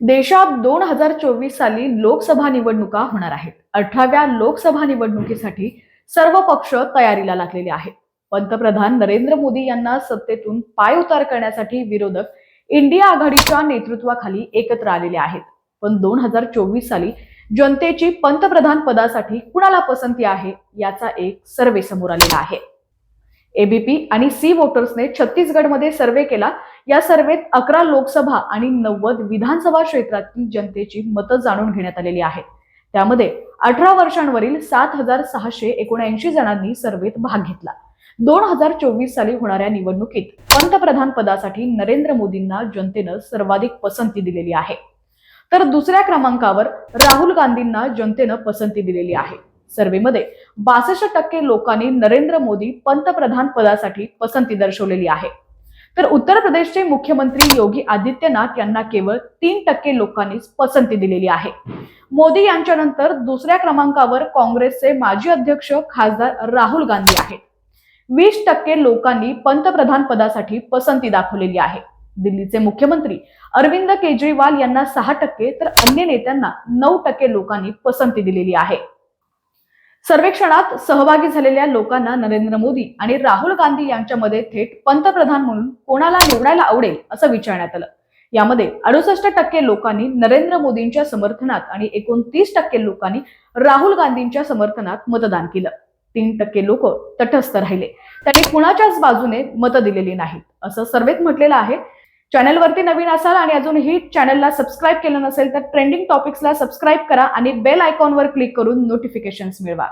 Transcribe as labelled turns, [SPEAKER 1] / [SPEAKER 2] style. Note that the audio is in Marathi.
[SPEAKER 1] देशात दोन हजार चोवीस साली लोकसभा निवडणुका होणार आहेत. अठराव्या लोकसभा निवडणुकीसाठी सर्व पक्ष तयारीला लागलेले आहेत. पंतप्रधान नरेंद्र मोदी यांना सत्तेतून पायउतार करण्यासाठी विरोधक इंडिया आघाडीच्या नेतृत्वाखाली एकत्र आलेले आहेत. पण दोन हजार चोवीस साली जनतेची पंतप्रधान पदासाठी कुणाला पसंती आहे याचा एक सर्वे समोर आलेला आहे. एबीपी आणि सी वोटर्सने छत्तीसगडमध्ये सर्वे केला. या सर्वेत अकरा लोकसभा आणि नव्वद विधानसभा क्षेत्रातील जनतेची मतं जाणून घेण्यात आलेली आहेत. त्यामध्ये अठरा वर्षांवरील सात हजार सहाशे एकोणऐंशी जणांनी सर्वेत भाग घेतला. दोन हजार चोवीस साली होणाऱ्या निवडणुकीत पंतप्रधान पदासाठी नरेंद्र मोदींना जनतेनं सर्वाधिक पसंती दिलेली आहे. तर दुसऱ्या क्रमांकावर राहुल गांधींना जनतेनं पसंती दिलेली आहे. सर्वेमध्ये बासष्ट टक्के लोकांनी नरेंद्र मोदी पंतप्रधान पदासाठी पसंती दर्शवलेली आहे. तर उत्तर प्रदेशचे मुख्यमंत्री योगी आदित्यनाथ यांना केवळ तीन टक्के लोकांनीच पसंती दिलेली आहे. मोदी यांच्यानंतर दुसऱ्या क्रमांकावर काँग्रेसचे माजी अध्यक्ष खासदार राहुल गांधी आहेत. वीस टक्के लोकांनी पंतप्रधान पदासाठी पसंती दाखवलेली आहे. दिल्लीचे मुख्यमंत्री अरविंद केजरीवाल यांना सहा टक्के तर अन्य नेत्यांना नऊ टक्के लोकांनी पसंती दिलेली आहे. सर्वेक्षणात सहभागी झालेल्या लोकांना नरेंद्र मोदी आणि राहुल गांधी यांच्यामध्ये थेट पंतप्रधान म्हणून कोणाला निवडायला आवडेल असं विचारण्यात आलं. यामध्ये अडुसष्ट टक्के लोकांनी नरेंद्र मोदींच्या समर्थनात आणि एकोणतीस टक्के लोकांनी राहुल गांधींच्या समर्थनात मतदान केलं. तीन टक्के लोक तटस्थ राहिले. त्यांनी कुणाच्याच बाजूने मतं दिलेली नाहीत असं सर्वेत म्हटलेलं आहे चॅनलवरती नवीन असाल आणि अजूनही चॅनलला सबस्क्राईब केलं नसेल तर ट्रेंडिंग टॉपिक्सला सबस्क्राईब करा आणि बेल आयकॉनवर क्लिक करून नोटिफिकेशन्स मिळवा.